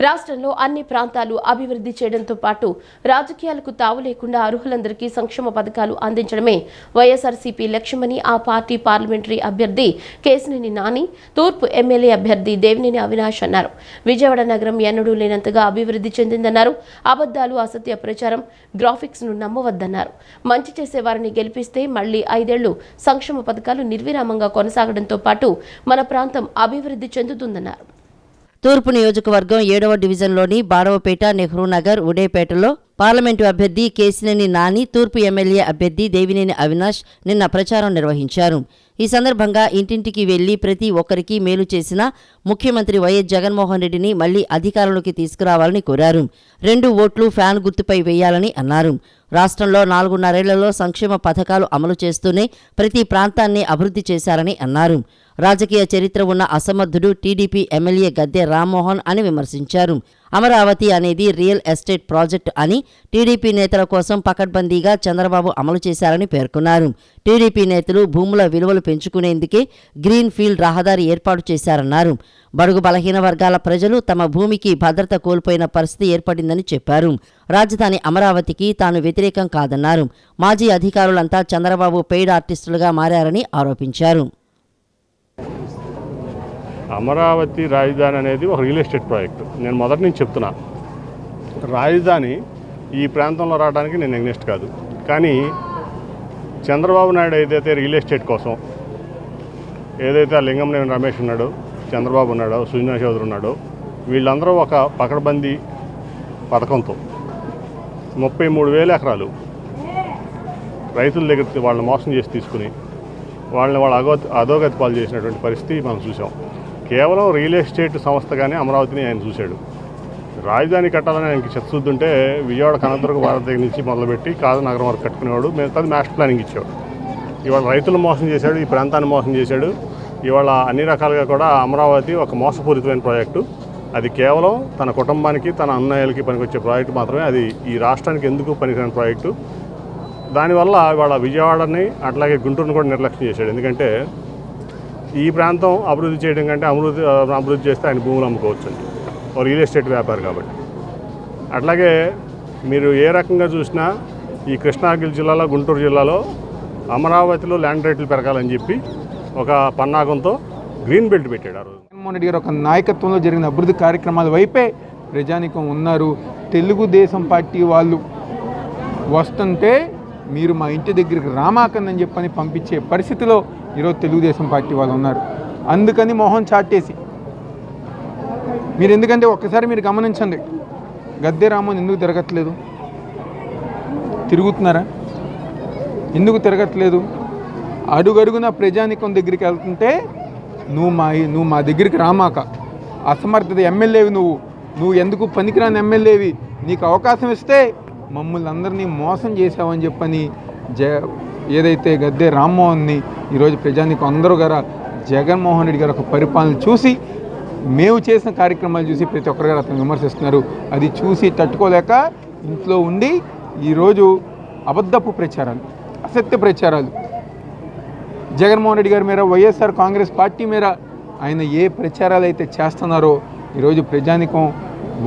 రాష్ట్రంలో అన్ని ప్రాంతాలు అభివృద్ధి చేయడంతో పాటు రాజకీయాలకు తావు లేకుండా అర్హులందరికీ సంక్షేమ పథకాలు అందించడమే వైఎస్ఆర్సీపీ లక్ష్యమని ఆ పార్టీ పార్లమెంటరీ అభ్యర్థి కేసినేని నాని తూర్పు ఎమ్మెల్యే అభ్యర్థి దేవినేని అవినాష్ అన్నారు. విజయవాడ నగరం ఎన్నడూ లేనంతగా అభివృద్ధి చెందిందన్నారు. అబద్ధాలు అసత్య ప్రచారం గ్రాఫిక్స్ను నమ్మవద్దన్నారు. మంచి చేసే వారిని గెలిపిస్తే మళ్ళీ ఐదేళ్ళు సంక్షేమ పథకాలు నిర్విరామంగా కొనసాగడంతో పాటు మన ప్రాంతం అభివృద్ధి చెందుతుందన్నారు. తూర్పు నియోజకవర్గం ఏడవ డివిజన్లోని బాడవపేట నెహ్రూ నగర్ ఉడేపేటలో పార్లమెంటు అభ్యర్థి కేసినేని నాని తూర్పు ఎమ్మెల్యే అభ్యర్థి దేవినేని అవినాష్ నిన్న ప్రచారం నిర్వహించారు. ఈ సందర్భంగా ఇంటింటికి వెళ్ళి ప్రతి ఒక్కరికి మేలు చేసిన ముఖ్యమంత్రి వైఎస్ జగన్మోహన్ రెడ్డిని మళ్ళీ అధికారంలోకి తీసుకురావాలని కోరారు. రెండు ఓట్లు ఫ్యాన్ గుర్తుపై వేయాలని అన్నారు. రాష్ట్రంలో నాలుగున్నరేళ్ళలో సంక్షేమ పథకాలు అమలు చేస్తూనే ప్రతి ప్రాంతాన్ని అభివృద్ధి చేశారని అన్నారు. రాజకీయ చరిత్ర ఉన్న అసమర్థుడు టీడీపీ ఎమ్మెల్యే గద్దె రామ్మోహన్ అని విమర్శించారు. అమరావతి అనేది రియల్ ఎస్టేట్ ప్రాజెక్టు అని టీడీపీ నేతల కోసం పకడ్బందీగా చంద్రబాబు అమలు చేశారని పేర్కొన్నారు. టీడీపీ నేతలు భూముల విలువలు పెంచుకునేందుకే గ్రీన్ ఫీల్డ్ రహదారి ఏర్పాటు చేశారన్నారు. బడుగు బలహీన వర్గాల ప్రజలు తమ భూమికి భద్రత కోల్పోయిన పరిస్థితి ఏర్పడిందని చెప్పారు. రాజధాని అమరావతికి తాను వ్యతిరేకం కాదన్నారు. మాజీ అధికారులంతా చంద్రబాబు పెయిడ్ ఆర్టిస్టులుగా మారారని ఆరోపించారు. అమరావతి రాజధాని అనేది ఒక రియల్ ఎస్టేట్ ప్రాజెక్టు. నేను మొదటి నుంచి చెప్తున్నా. రాజధాని ఈ ప్రాంతంలో రావడానికి నేను ఎగ్నెస్ట్ కాదు. కానీ చంద్రబాబు నాయుడు ఏదైతే రియల్ ఎస్టేట్ కోసం ఏదైతే ఆ లింగంనేని రమేష్ ఉన్నాడో చంద్రబాబు ఉన్నాడో సుజనా చౌదరి ఉన్నాడో వీళ్ళందరూ ఒక పకడ్బందీ పథకంతో ముప్పై మూడు వేల ఎకరాలు రైతుల దగ్గర వాళ్ళని మోసం చేసి తీసుకుని వాళ్ళని వాళ్ళ అగో అధోగతి పాలు చేసినటువంటి పరిస్థితి మనం చూసాం. కేవలం రియల్ ఎస్టేట్ సంస్థగానే అమరావతిని ఆయన చూశాడు. రాజధాని కట్టాలని ఆయనకి చిత్తశుద్ధి విజయవాడ కనకదుర్గ భారత దగ్గర నుంచి మొదలుపెట్టి కాదు నగరం వరకు కట్టుకునేవాడు. మిగతాది మాస్టర్ ప్లానింగ్ ఇచ్చేవాడు. ఇవాళ రైతులు మోసం చేశాడు ఈ ప్రాంతాన్ని మోసం చేశాడు. ఇవాళ అన్ని రకాలుగా కూడా అమరావతి ఒక మోసపూరితమైన ప్రాజెక్టు. అది కేవలం తన కుటుంబానికి తన అన్నయ్యలకి పనికొచ్చే ప్రాజెక్టు మాత్రమే. అది ఈ రాష్ట్రానికి ఎందుకు పనికిరాని ప్రాజెక్టు? దానివల్ల ఇవాళ విజయవాడని అట్లాగే గుంటూరుని కూడా నిర్లక్ష్యం చేశాడు. ఎందుకంటే ఈ ప్రాంతం అభివృద్ధి చేయడం కంటే అభివృద్ధి అభివృద్ధి చేస్తే ఆయన భూములు అమ్ముకోవచ్చు ఓ రియల్ ఎస్టేట్ వ్యాపారి కాబట్టి. అట్లాగే మీరు ఏ రకంగా చూసినా ఈ కృష్ణాగిరి జిల్లాలో గుంటూరు జిల్లాలో అమరావతిలో ల్యాండ్ రేట్లు పెరగాలని చెప్పి ఒక పన్నాగంతో గ్రీన్ బెల్ట్ పెట్టాడు ఆ రోజు. జగన్మోహన్ రెడ్డి గారు ఒక నాయకత్వంలో జరిగిన అభివృద్ధి కార్యక్రమాల వైపే ప్రజానికం ఉన్నారు. తెలుగుదేశం పార్టీ వాళ్ళు వస్తుంటే మీరు మా ఇంటి దగ్గరికి రామాకందని చెప్పని పంపించే పరిస్థితిలో ఈరోజు తెలుగుదేశం పార్టీ వాళ్ళు ఉన్నారు. అందుకని మోహన్ చాటేసి. మీరు ఎందుకంటే ఒక్కసారి మీరు గమనించండి. గద్దె రామన్ ఎందుకు తిరగట్లేదు? తిరుగుతున్నారా? ఎందుకు తిరగట్లేదు? అడుగడుగున ప్రజానికం దగ్గరికి వెళ్తుంటే నువ్వు మా నువ్వు మా దగ్గరికి రామాక. అసమర్థత ఎమ్మెల్యేవి నువ్వు. నువ్వు ఎందుకు పనికిరాని ఎమ్మెల్యేవి? నీకు అవకాశం ఇస్తే మమ్మల్ని అందరినీ మోసం చేసావని చెప్పని జ ఏదైతే గద్దె రామ్మోహన్ని ఈరోజు ప్రజానికం అందరూ గారు జగన్మోహన్ రెడ్డి గారు ఒక పరిపాలన చూసి మేము చేసిన కార్యక్రమాలు చూసి ప్రతి ఒక్కరు గారు అతను విమర్శిస్తున్నారు. అది చూసి తట్టుకోలేక ఇంట్లో ఉండి ఈరోజు అబద్ధపు ప్రచారాలు అసత్య ప్రచారాలు. జగన్మోహన్ రెడ్డి గారి మీద వైఎస్ఆర్ కాంగ్రెస్ పార్టీ మీద ఆయన ఏ ప్రచారాలు అయితే చేస్తున్నారో ఈరోజు ప్రజానికం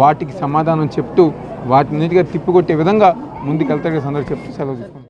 వాటికి సమాధానం చెప్తూ వాటి తిప్పికొట్టే విధంగా ముందుకెళ్తారు సందర్భం చెప్తూ సెలవు తీసుకుంటాం